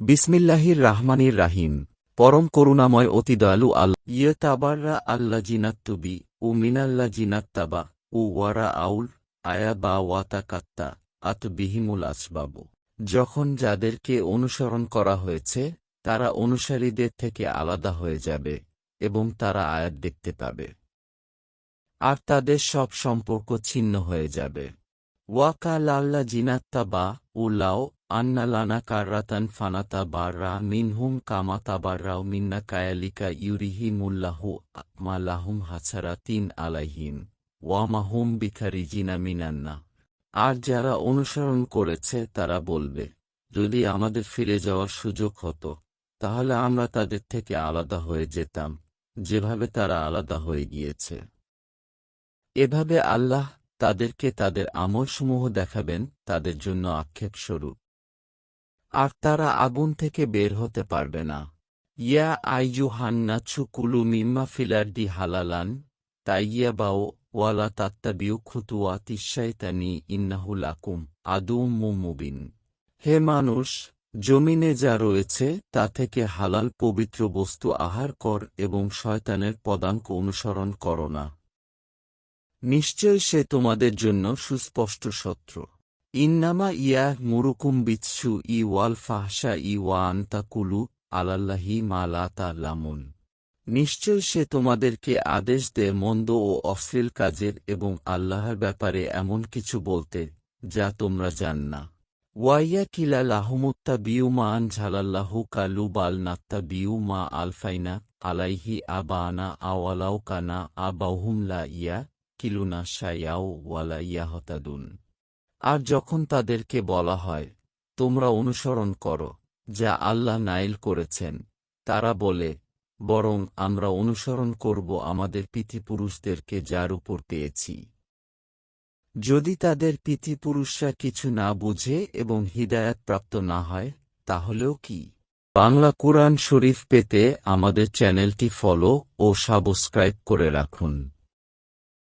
বিসমিল্লাহির রাহমানির রাহিম। পরম করুণাময় অতি দয়ালু আল ইয়ে তাবাররা আল্লা জিনাত্তুবি ও মিনাল্লা জিনাত্তাবা ও ওয়ারা আউল আয়া বা ওয়াতা কাত্তা আত বিহিমুল আসবাবু। যখন যাদেরকে অনুসরণ করা হয়েছে, তারা অনুসারীদের থেকে আলাদা হয়ে যাবে এবং তারা আয়াত দেখতে পাবে। আর তাদের সব সম্পর্ক ছিন্ন হয়ে যাবে। ওয়াকা লাল্লা জিনাত্তা বা লাও আন্না লানা কার্রাতান ফানাতা বাররা মিনহুম কামাতা বাররাও মিন্না কায়ালিকা ইউরিহি মুল্লাহু মা লাহুম হাছারা তিন আলাইহিম ওয়ামাহুম বিখারিজিনা মিনান্না আর যারা অনুসরণ করেছে, তারা বলবে, যদি আমাদের ফিরে যাওয়ার সুযোগ হতো, তাহলে আমরা তাদের থেকে আলাদা হয়ে যেতাম, যেভাবে তারা আলাদা হয়ে গিয়েছে। এভাবে আল্লাহ তাদেরকে তাদের আমলসমূহ দেখাবেন, তাদের জন্য আক্ষেপ স্বরূপ আর তারা আগুন থেকে বের হতে পারবে না। ইয়া আইজু হান্নাছু কুলু মিম্মা ফিলার্দি হালালান তাইয়া বাও ওয়ালা তাত্তাবিউ খুতুয়া তিসাইতানি ইন্নাহুল আকুম আদুম মুবিন। হে মানুষ, জমিনে যা রয়েছে তা থেকে হালাল পবিত্র বস্তু আহার কর এবং শয়তানের পদাঙ্ক অনুসরণ করো না। নিশ্চয় সে তোমাদের জন্য সুস্পষ্ট শত্রু। ইন্নামা ইয়া মুরুকুম বিৎসু ই ওয়াল ফাহসা ই ওয়া আন্তা কুলু আলাল্লাহি মা লা লামুন নিশ্চয় সে তোমাদেরকে আদেশ দেয় মন্দ ও অশ্লীল কাজের এবং আল্লাহর ব্যাপারে এমন কিছু বলতে, যা তোমরা জান না। ওয়াইয়া কিলা লাহমুত্তা বিউ মা আন ঝালাল্লাহু কালু বাল নাত্তা বিউ মা আলফাইনা আলাইহি আবানা আওয়ালাও কানা আবাহুম লা ইয়া কিলুনা শায়াও ওয়ালা ইয়াহতাদুন আর যখন তাদেরকে বলা হয়, তোমরা অনুসরণ করো, যা আল্লাহ নাইল করেছেন, তারা বলে, বরং আমরা অনুসরণ করব আমাদের পিতৃপুরুষদেরকে যার উপর পেয়েছি। যদি তাদের পিতৃপুরুষরা কিছু না বুঝে এবং হিদায়াত প্রাপ্ত না হয়, তাহলেও কি? বাংলা কোরআন শরীফ পেতে আমাদের চ্যানেলটি ফলো ও সাবস্ক্রাইব করে রাখুন।